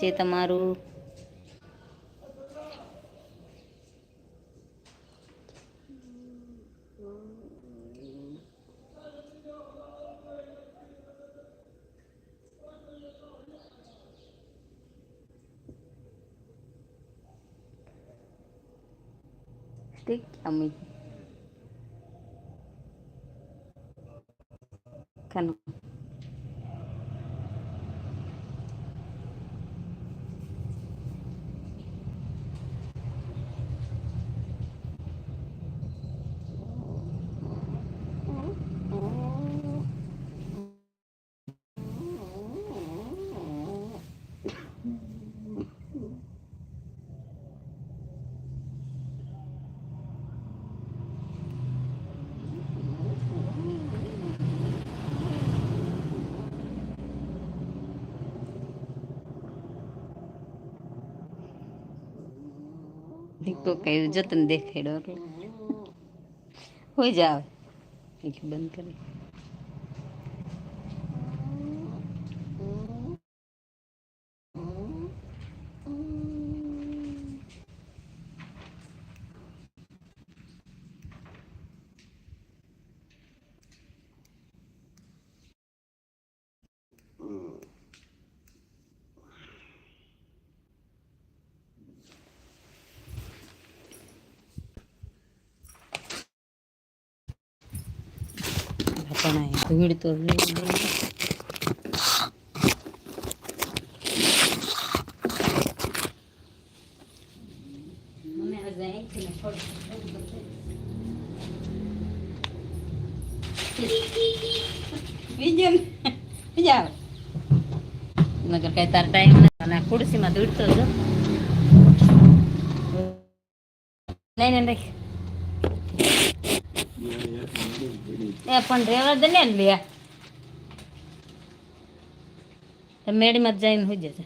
છે તમારું સ્ટીક અમી દીકો કહ્યું જતન દેખાડ્યો એટલે. હોય જ બંધ કરી. ધૂળ તો નગર કઈ તાર ટાઈમ ખુરશીમાં દોડતો જો નહીં નહીં એ પણ રેવા દે ને લે તો મેળીમાં જઈને હોઈ જશે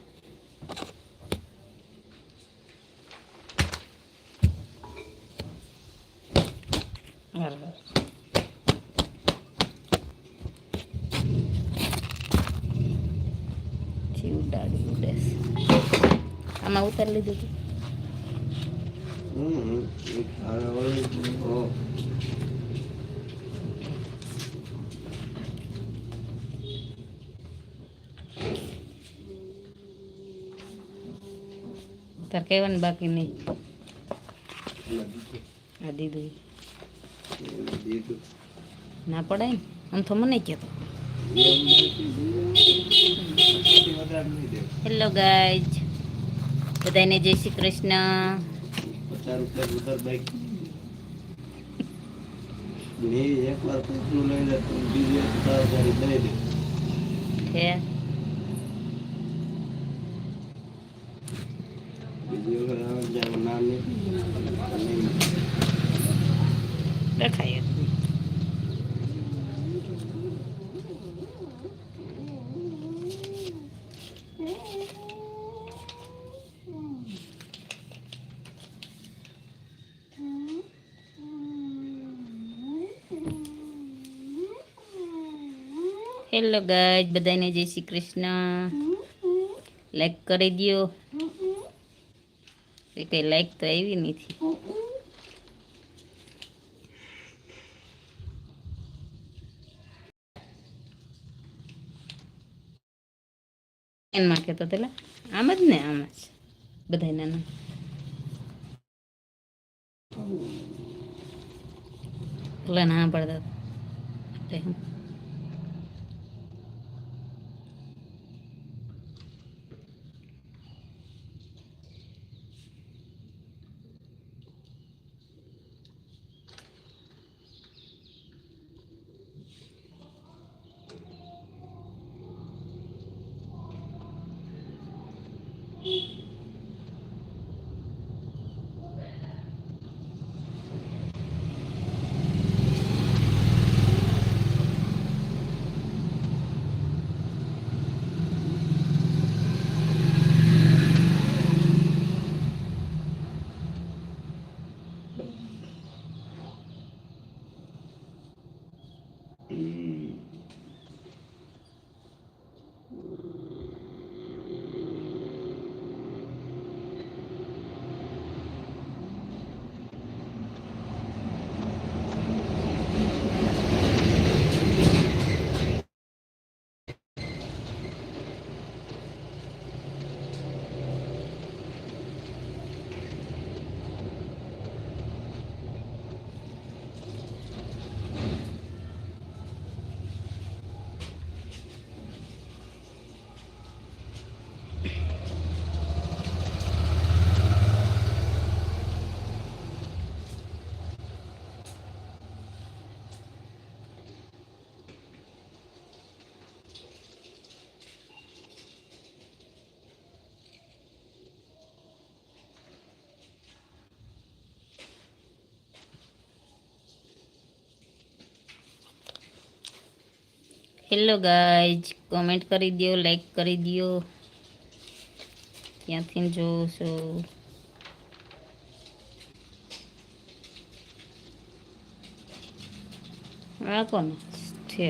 આમાં ઉતારી લીધું હતું તાર કહેવાનું બાકી નહીં. આ દીધું. ના પડાય ને? આમ તો મને કહેતો. હેલો ગાઈજ બધાને જય શ્રી કૃષ્ણ. મેં એક વાર લઈ લે તો બીજી એક તારા દઈ દે છે બીજી વખત આવે જ્યારે ના નહીં દેખાય જ નહીં. હેલો ગાઈઝ બધાને જય શ્રી કૃષ્ણ લાઈક કરી દો કઈ લાઈક તો આવી નથી એમાં કહેતો પેલા આમ જ ને આમ જ બધા નાના પેલા ના પડતા હેલો ગાઈઝ કોમેન્ટ કરી દો લાઈક કરી દો ક્યાંથી જોવો છો આ કોણ છે?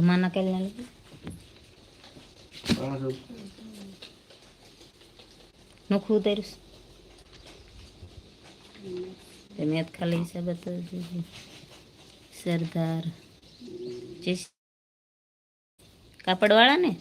હા. ધમાના કેલ ના નોખું ઉતાર્યું છે મેં ખાલી હિસાબ સરદાર કાપડવાળા ને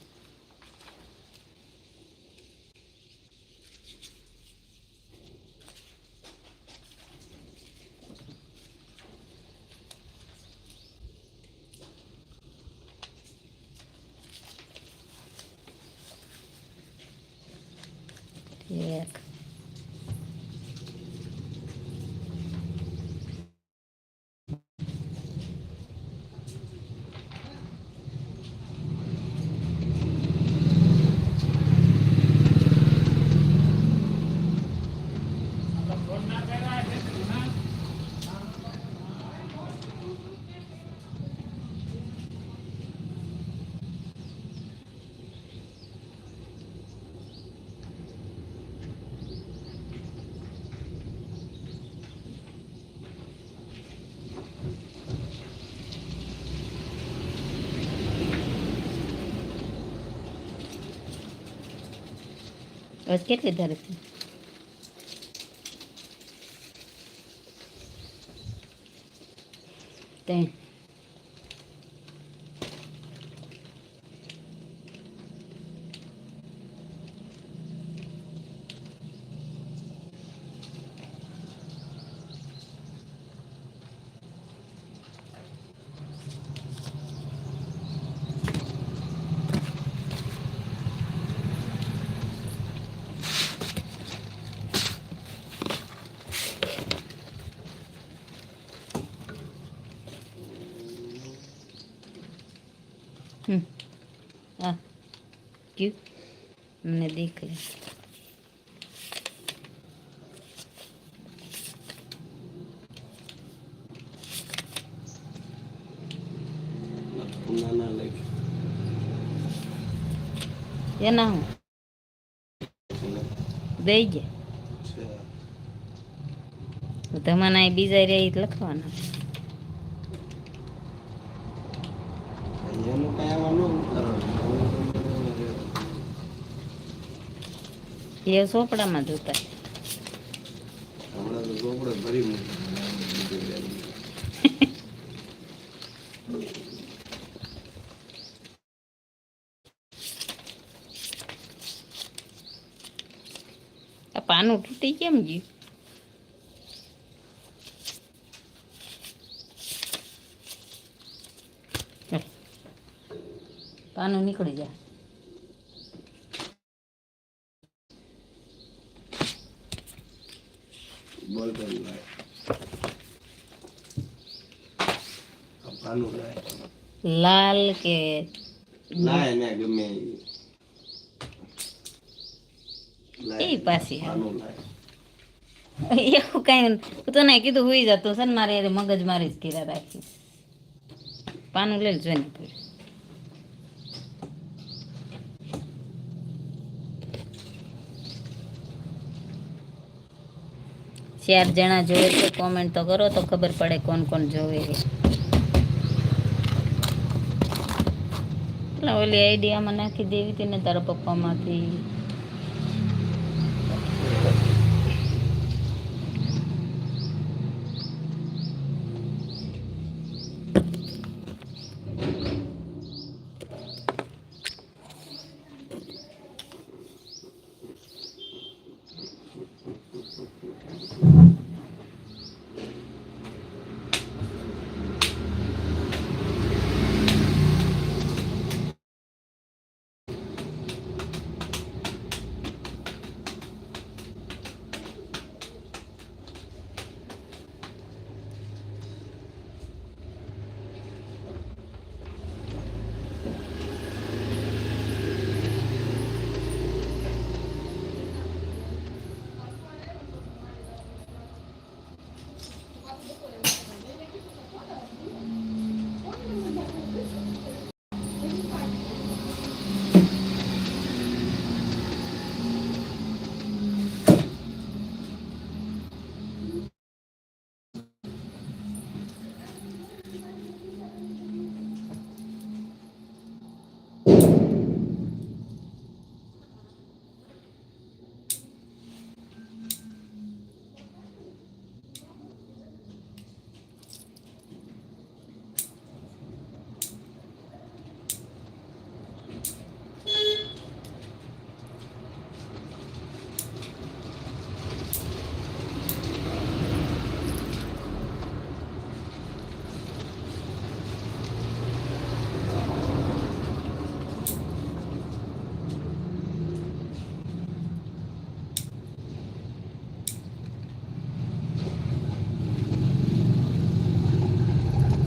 કેટલી ધારે છે ત્રણ હમ આ ક્યુ નાના લઈ એના હું દઈ ગયા તમારા બીજા રે લખવાના એનું કઈ આમાં ન ઉતારવાનું એ ચોપડામાં જોતા. પાનું તૂટી કેમ ગયું. પાનું નીકળી જાય બોલ પેન લાય આ પાનું લાય લાલ કે ના ને ગમે એ. પાછી એવું કઈ હું તને કીધું હોઈ જતો છે ને મારે મગજ મારી જ કીરા રાખી. પાનું લઈ જોઈને પૂછ ચાર જણા જોવે તો કોમેન્ટ તો કરો તો ખબર પડે કોણ કોણ જોવે ઓલી આઈડિયામાં નાખી દેવી હતી ને તારા પપ્પામાંથી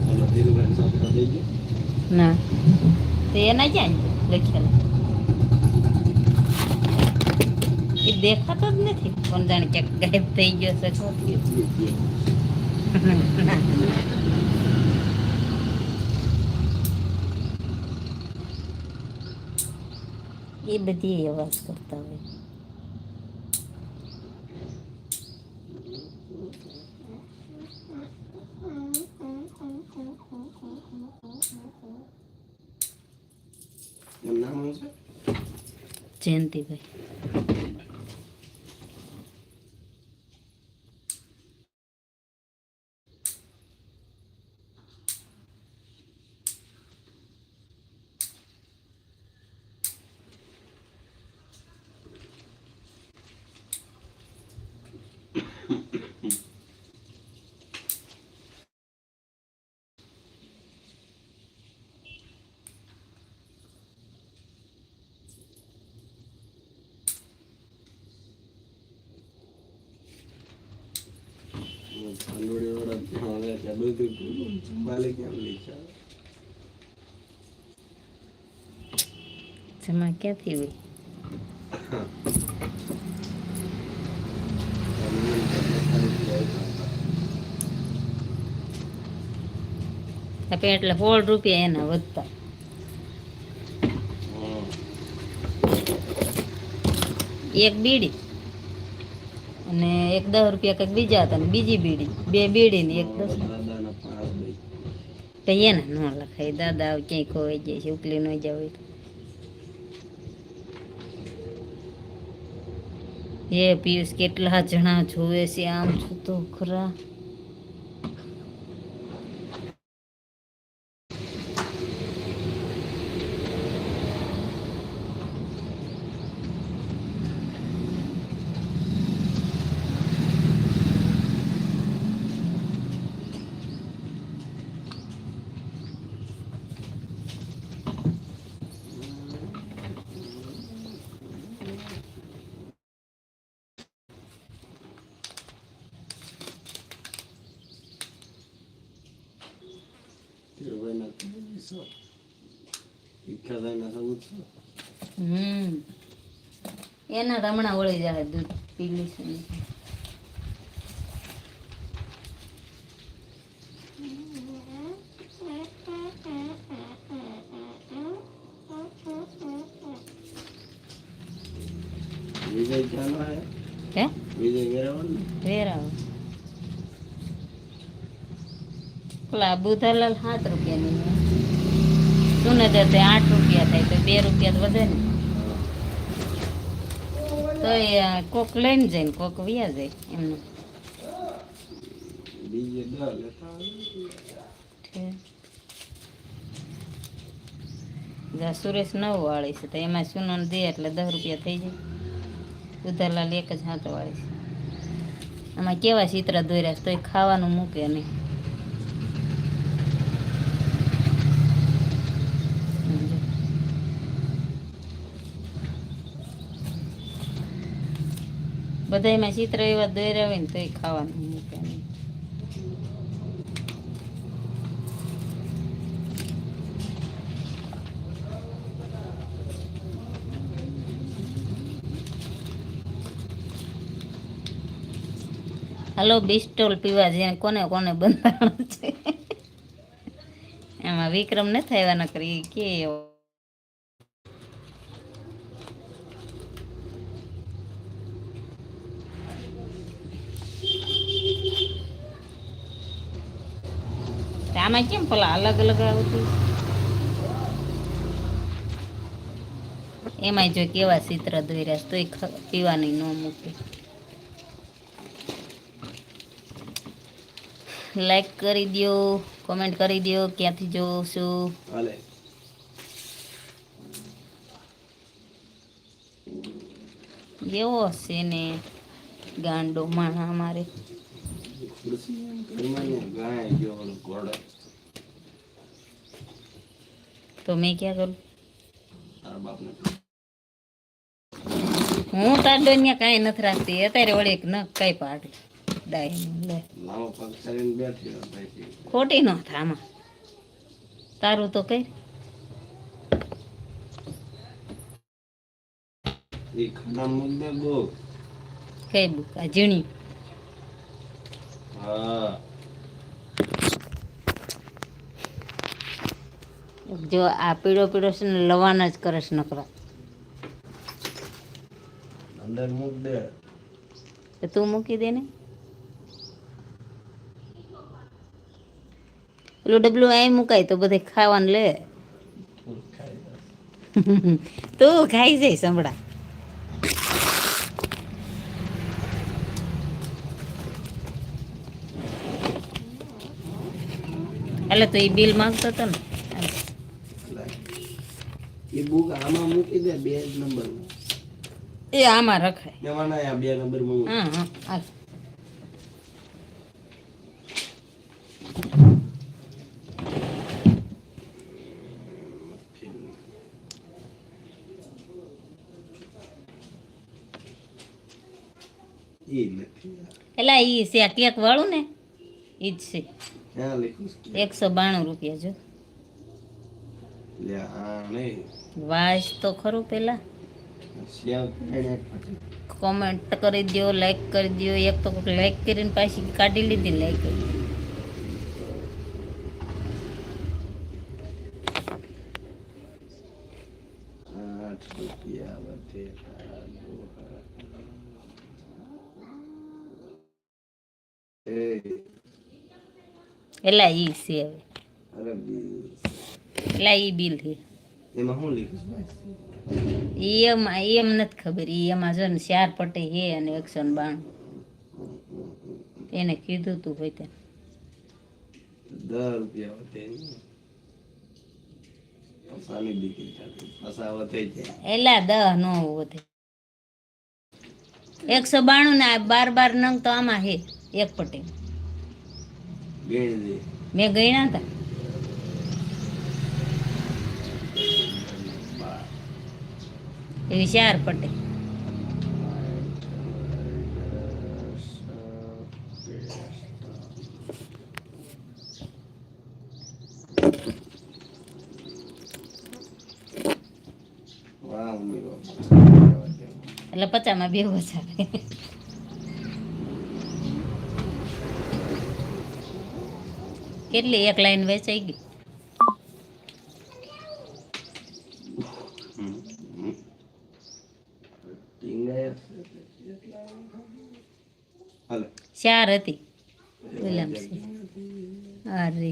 હાલો, ધીરુભાઈને સાપડા દઈ દો. ના. તો એના ક્યાં લખેલા. એ દેખાતો જ નથી. કોણ જાણે ક્યાંક ગાયબ થઈ ગયો છે, શું. એ બધી અવાજ કરતા હોય એમ નામ શું છે જયંતિભાઈ ભાંડોળી વાળા ત્યાં આવ્યા ત્યાં બધું પૂરું. સંભાળી કેમ લીધા? જમા ક્યાંથી હોય આપે એટલે સોળ રૂપિયા એના વધતા. એક બીડી. અને એક દસ રૂપિયા કંઈક બીજા હતા ને બીજી બીડી. બે બીડી ને એક દસ. તો એને ન લખાય દાદા ક્યાંય ખોવાઈ જાય છે ઉકલી ન જાવ એ. પિયુષ, કેટલા જણા જોવે છે આમ છું તો ખરા ધીરુભાઈના ત્રેવીસો. ભીખાભાઈના ચૌદસો. હમ એના તો હમણાં વળી જાય દૂધ પી લઈશું પેલા બુધાલાલ સાત રૂપિયાની સુનદર તો આઠ રૂપિયા થાય તો બે રૂપિયા તો વધે ને. તો એ કોક લઈને જાય ને કોક વ્યા જાય એમને. સુરેશ નવ વાળી છે તો એમાં સુનો દે એટલે દસ રૂપિયા થઈ જાય. બુધાલાલ એક જ હાથ વાળી છે. આમાં કેવા ચિત્ર દોર્યા તોય ખાવાનું મૂકે નહીં. બધાયમાં ચિત્ર એવા દોર્યા હોય ને તોય ખાવાનું મૂકે હલો, બિસ્ટોલ પીવા જેને કોને કોને બંધાણું છે એમાં વિક્રમ નથી થયા નકરી કરી કે એવો. તો આમાં કેમ પેલા અલગ અલગ આવતી? એમાંય જો કેવા ચિત્ર દોર્યા તોય પીવાની ન મૂકે. લાઈક કરી દ્યો કોમેન્ટ કરી દ્યો ક્યાંથી જોઉં છું એવો છે ને ગાંડો માણા અમારે. ગાય ગયો ઓલો ઘોડો. તો મેં ક્યાં કરું? હું તાર ડોનિયા કાંઈ નથી રાખતી. અત્યારે વળી ન કઈ પાડી. ખોટી ન થામાં તારું તો કઈ? કઈ બુક આ ઝીણી. હા. જો આ પીળો પીળો છે ને લવાના જ કરે છે નકરા. અંદર મુદ્દે તો તું મૂકી દે ને. પેલું ડબલું અહીં મુકાય તો બધે ખાવાનું લે. તું ખાઈ જાય સંભળા. એટલે તો એ બિલ માંગતો હતો ને. એ બુક આમાં મૂકી દે બે નંબર એ આમાં રખાય. દેવાના આ બે નંબરમાં હા હા હાલ. એલા ઈ છે આ કેક વાળું ને? ઈ જ છે? એકસો બાણું રૂપિયા જો. લે આ નહીં. વાસ તો ખરું પેલા. શ્યામ એને પછી. કોમેન્ટ કરી દો લાઈક કરી દો એક તો લાઈક કરીને પાછી કાઢી લીધી લાઈક આઠ રૂપિયા વધે એ. એટલે ઈ છે હવે. અરે બી- એટલે બિલ છે એમાં શું ભાઈ? એમાં એમ નથી ખબર. એમાં જો ને ચાર પટે હે અને એકસો ને બાણું. એને કીધું તું ભાઈ તે દસ રૂપિયા એલા દહ નો વધે. એકસો બાણું ને આ બાર બાર નંગ તો આમાં હે એક પટ્ટે. મેં ગણ્યા હતા. વાહ ઉમેરો. એટલે પચામાં બે ઓછા કેટલી એક લાઈન વેચાઈ ગઈ હમ. હમ. ટીંગાય હાલો ચાર હતી. ગુલામસિંહ અરે,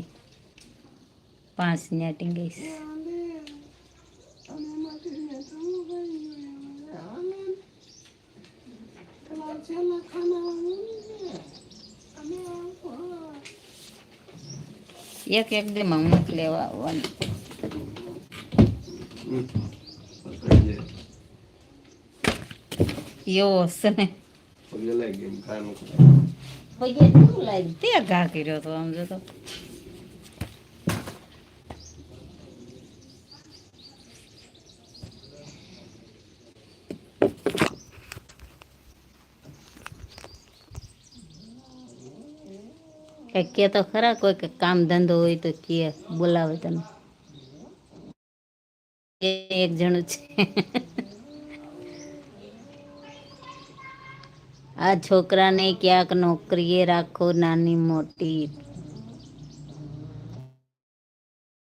પાંચ નેટિંગ ગઈ. એક એક દે માં લેવા આવવાનું. એવો છે ને. ઘા કર્યો તો આમ જોતો કઈ કે તો ખરા કોઈ કે કામ ધંધો હોય તો કે બોલાવે તને એક જણું છે. આ છોકરાને ક્યાંક નોકરીએ રાખો નાની મોટી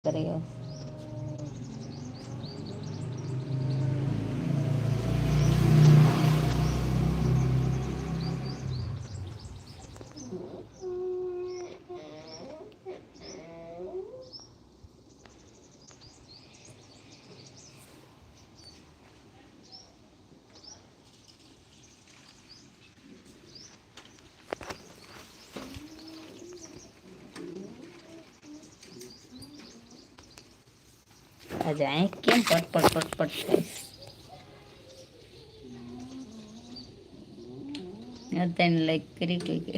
કરે આજે અહીં કેમ પટ પટ પટ પટ થાય અત્યારે લાઈક કરી કોઈ કે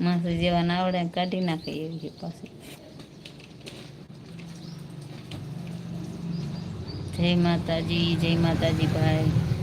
માણસો જેવા ના આવડે ને કાઢી નાખે એવી છે પાછી જય માતાજી જય માતાજી ભાઈ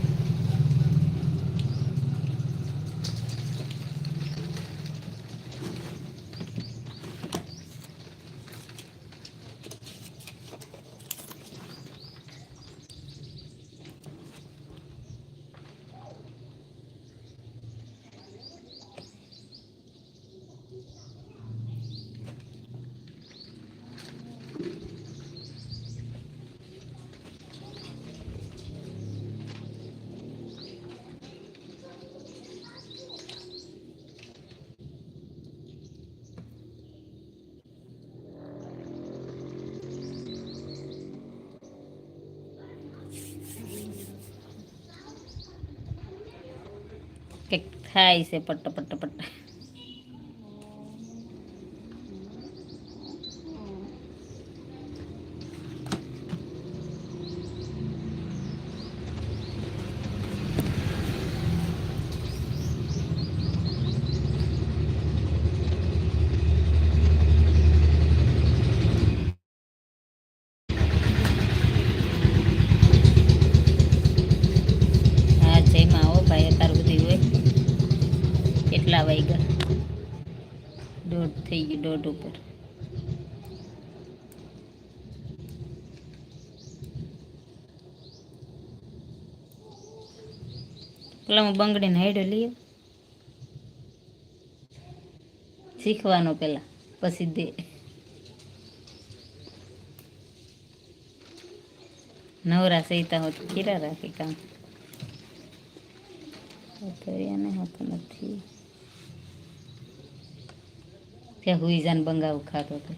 થાય છે પટ્ટ પટ્ટ પટ્ટ હા જયમાં આવો ભાઈ અત્યાર બધી હોય કેટલા વાગ્યા દોઢ ઉપર. પેલા હું બંગડીને હાઈડો લઈએ શીખવાનો પેલા, પછી દે. નવરા સહિતા હોત કીરા રાખી કામ. એને હોતું નથી. ત્યાં હુઈજાન બંગાવ ખાતો હતો.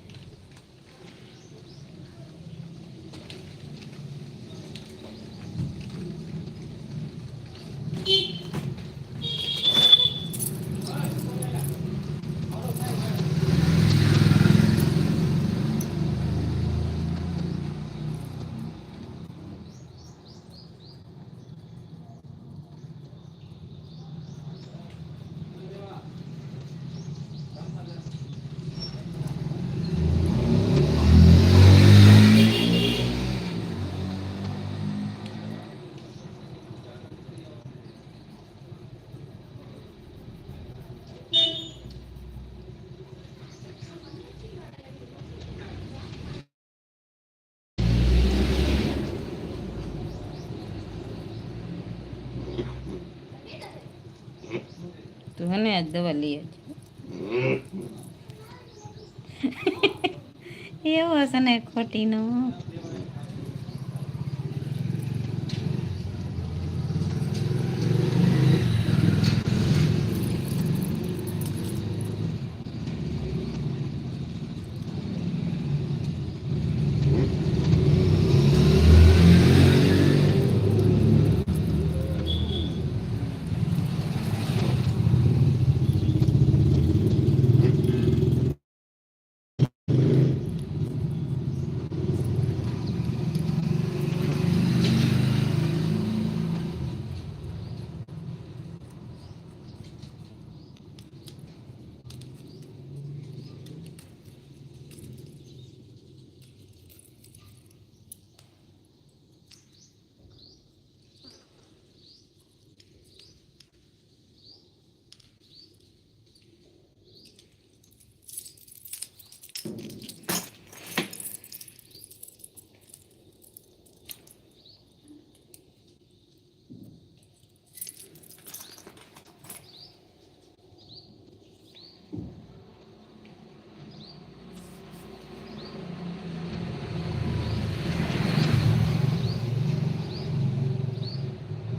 તું હે ને આજ દવા લઈ આવજે. એવો હશે ને ખોટી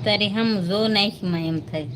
તારી હમ જો નાખીમાં એમ થાય.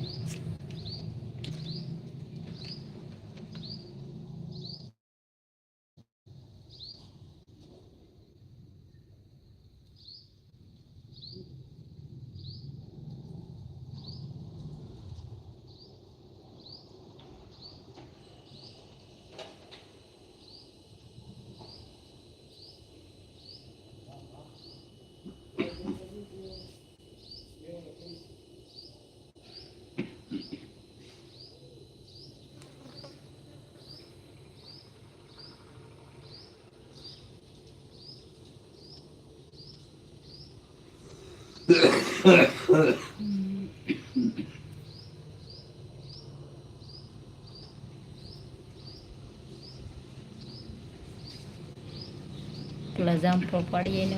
પેલા જામફળ પાડીએ ને